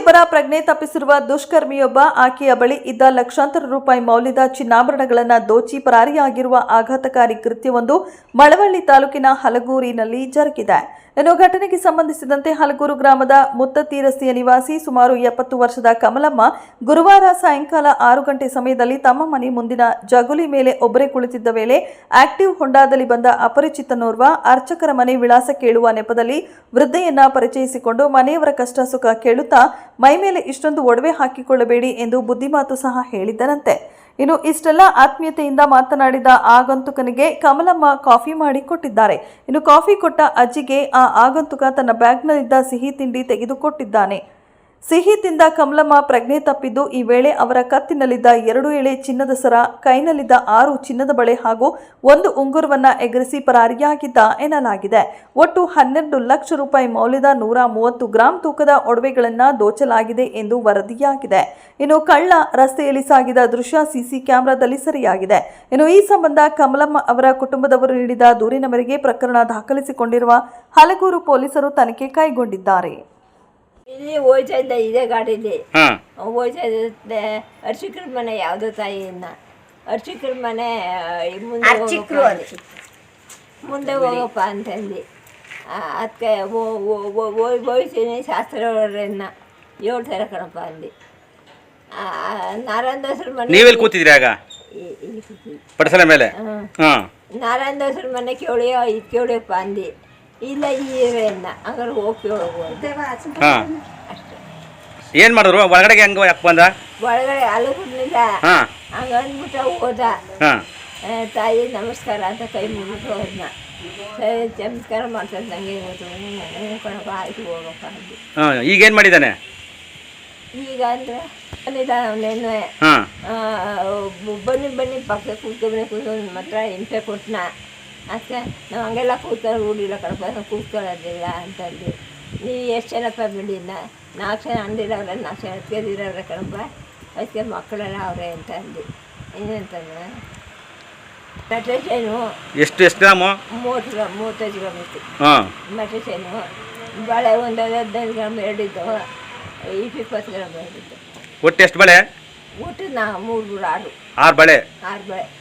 ಮಹಿಳೆಯೊಬ್ಬರ ಪ್ರಜ್ಞೆ ತಪ್ಪಿಸಿರುವ ದುಷ್ಕರ್ಮಿಯೊಬ್ಬ, ಆಕೆಯ ಬಳಿ ಇದ್ದ ಲಕ್ಷಾಂತರ ರೂಪಾಯಿ ಮೌಲ್ಯದ ಚಿನ್ನಾಭರಣಗಳನ್ನು ದೋಚಿ ಪರಾರಿಯಾಗಿರುವ ಆಘಾತಕಾರಿ ಕೃತ್ಯವೊಂದು ಮಳವಳ್ಳಿ ತಾಲೂಕಿನ ಹಲಗೂರಿನಲ್ಲಿ ಜರುಗಿದೆ. ಇನ್ನು ಘಟನೆಗೆ ಸಂಬಂಧಿಸಿದಂತೆ ಹಲಗೂರು ಗ್ರಾಮದ ಮುತ್ತತ್ತಿ ನಿವಾಸಿ ಸುಮಾರು ಎಪ್ಪತ್ತು ವರ್ಷದ ಕಮಲಮ್ಮ ಗುರುವಾರ ಸಾಯಂಕಾಲ ಆರು ಗಂಟೆ ಸಮಯದಲ್ಲಿ ತಮ್ಮ ಮನೆ ಮುಂದಿನ ಜಗುಲಿ ಮೇಲೆ ಒಬ್ಬರೇ ಕುಳಿತಿದ್ದ ವೇಳೆ ಆಕ್ಟಿವ್ ಹೊಂಡಾದಲ್ಲಿ ಬಂದ ಅಪರಿಚಿತನೋರ್ವ ಅರ್ಚಕರ ಮನೆ ವಿಳಾಸ ಕೇಳುವ ನೆಪದಲ್ಲಿ ವೃದ್ಧೆಯನ್ನ ಪರಿಚಯಿಸಿಕೊಂಡು ಮನೆಯವರ ಕಷ್ಟ ಸುಖ ಕೇಳುತ್ತಾ ಮೈಮೇಲೆ ಇಷ್ಟೊಂದು ಒಡವೆ ಹಾಕಿಕೊಳ್ಳಬೇಡಿ ಎಂದು ಬುದ್ಧಿಮಾತು ಸಹ ಹೇಳಿದ್ದರಂತೆ ಇನ್ನು ಇಷ್ಟೆಲ್ಲ ಆತ್ಮೀಯತೆಯಿಂದ ಮಾತನಾಡಿದ ಆಗಂತುಕನಿಗೆ ಕಮಲಮ್ಮ ಕಾಫಿ ಮಾಡಿ ಕೊಟ್ಟಿದ್ದಾರೆ. ಇನ್ನು ಕಾಫಿ ಕೊಟ್ಟ ಅಜ್ಜಿಗೆ ಆ ಆಗಂತುಕ ತನ್ನ ಬ್ಯಾಗ್ನಲ್ಲಿದ್ದ ಸಿಹಿ ತಿಂಡಿ ತೆಗೆದುಕೊಟ್ಟಿದ್ದಾನೆ. ಸಿಹಿ ತಿಂದ ಕಮಲಮ್ಮ ಪ್ರಜ್ಞೆ ತಪ್ಪಿದ್ದು ಈ ವೇಳೆ ಅವರ ಕತ್ತಿನಲ್ಲಿದ್ದ ಎರಡು ಎಳೆ ಚಿನ್ನದ ಸರ, ಕೈನಲ್ಲಿದ್ದ ಆರು ಚಿನ್ನದ ಬಳೆ ಹಾಗೂ ಒಂದು ಉಂಗುರವನ್ನ ಎಗರಿಸಿ ಪರಾರಿಯಾಗಿದ್ದ ಎನ್ನಲಾಗಿದೆ. ಒಟ್ಟು ಹನ್ನೆರಡು ಲಕ್ಷ ರೂಪಾಯಿ ಮೌಲ್ಯದ ನೂರ ಮೂವತ್ತು ಗ್ರಾಂ ತೂಕದ ಒಡವೆಗಳನ್ನ ದೋಚಲಾಗಿದೆ ಎಂದು ವರದಿಯಾಗಿದೆ. ಇನ್ನು ಕಳ್ಳ ರಸ್ತೆಯಲ್ಲಿ ಸಾಗಿದ ದೃಶ್ಯ ಸಿಸಿ ಕ್ಯಾಮೆರಾದಲ್ಲಿ ಸರಿಯಾಗಿದೆ. ಇನ್ನು ಈ ಸಂಬಂಧ ಕಮಲಮ್ಮ ಅವರ ಕುಟುಂಬದವರು ನೀಡಿದ ದೂರಿನ ಮೇರೆಗೆ ಪ್ರಕರಣ ದಾಖಲಿಸಿಕೊಂಡಿರುವ ಹಲಗೂರು ಪೊಲೀಸರು ತನಿಖೆ ಕೈಗೊಂಡಿದ್ದಾರೆ. ಇಲ್ಲಿ ಹೋಯ್ತಾ ಇದ್ದ ಇದೇ ಗಾಡೀಲಿ. ಹಾಂ. ಹೋಯ್ತಾ ಇದ್ದೆ ಅರ್ಚಕ್ರ ಮನೆ ಯಾವುದೋ ತಾಯಿಯನ್ನ. ಅರ್ಚಕರ ಮನೆ ಈ ಮುಂದೆ ಹೋಗಪ್ಪ ಅಂದೆ. ಮುಂದೆ ಹೋಗಪ್ಪ ಅಂತಂದು. ಅದಕ್ಕೆ ಹೋಯ್ತೀನಿ ಶಾಸ್ತ್ರವರನ್ನ ಹೇಳ್ತಾರೆ ಕಣಪ್ಪ ಅಂದು. ನಾರಾಯಣ ದಾಸರ ಮನೆ ನೀವೆಲ್ಲಿ ಕೂತಿದ್ರಿ ಆಗ ಈ- ಕೂತಿದ್ದೆ. ಮೇಲೆ. ಹಾಂ. ನಾರಾಯಣ ದಾಸರ ಮನೆ ಕೇಳಿಯೋ ಇದು ಕೇಳಿಯಪ್ಪ ಅಂದು. ಇಲ್ಲ ಈ ಏರಿಯನ್ನ ಹಂಗಾರೆ ಹೋಗಿ. ಅಂತ ಹಾಂ. ಅಷ್ಟೇ. ಏನು ಮಾಡಿದ್ರು? ಒಳಗಡೆ ಹೆಂಗೆ ಯಾಕೆ ಬಂದ? ಒಳಗಡೆ ಅಲ್ಲೂ ಬಿಡ್ಲಿಲ್ಲ ಹಾಂ. ಹಂಗ ಅಂದ್ಬಿಟ್ಟ ಹೋದ. ಹಾಂ. ಆ, ತಾಯಿ ನಮಸ್ಕಾರ ಅಂತ ಕೈ ಮುಗಿದ್ರು ಅದನ್ನ ಸರಿ ನಮಸ್ಕಾರ ಮಾಡ್ತಾರೆ ನನಗೆ ಇವತ್ತು ಹ್ಞೂ ಕಣಪ್ಪ ಆಯ್ತು ಹೋಗಪ್ಪ ಅಂದು ಹಾಂ ಈಗೇನು ಮಾಡಿದ್ದಾನೆ? ಈಗ ಅಂದ್ರೆ ಬಂದಿದ್ದಾನೆ ಅವನೇನು. ಆ, ಬನ್ನಿ ಬನ್ನಿ ಪಕ್ಕ ಕೂತ್ಕೊಂಡ್ರೆ ಕೂತ್ಕೊಂಡು ಮಾತ್ರ ಹಿಂಸೆ ಕೊಟ್ಟನ ಅದಕ್ಕೆ ನಾವು ಹಂಗೆಲ್ಲ ಕೂತ್ಕೊಳ್ಳೋ ರೂಢಿಲ್ಲ ಕಣಪ್ಪ ನಾವು ಕೂತ್ಕೊಳ್ಳೋದಿಲ್ಲ ಅಂತಂದು. ನೀವು ಎಷ್ಟು ಜನಪ್ಪ ಬಿಡಿಲ್ಲ ನಾಲ್ಕು ಜನ ಅಂದಿರೋರ ನಾಲ್ಕು ಜನ ಎತ್ಕೊಂಡಿರವ್ರೆ ಕಣಪ್ಪ. ಅದಕ್ಕೆ ಮಕ್ಕಳೆಲ್ಲ ಅವರೇ ಅಂತ ಅಂದು ಏನಂತಂದ್ರೆ ಚೈನು ಎಷ್ಟು ಎಷ್ಟು ಗ್ರಾಮು ಮೂವತ್ತು ಗ್ರಾಮ್ ಮೂವತ್ತೈದು ಗ್ರಾಮ್ ಇತ್ತು ಹಾಂ ಚೈನು ಬಳೆ ಒಂದು ಹದಿನೈದು ಗ್ರಾಮ್ ಎರಡಿದ್ದು ಇಪ್ಪತ್ತು ಗ್ರಾಮ್ ಎರಡಿದ್ದು ಒಟ್ಟು ಎಷ್ಟು ಬಳೆ? ಒಟ್ಟು ನಾ ಮೂರು ಮೂರು ಆರು. ಆರು ಬಳೆ. ಆರು ಬೆಳೆ.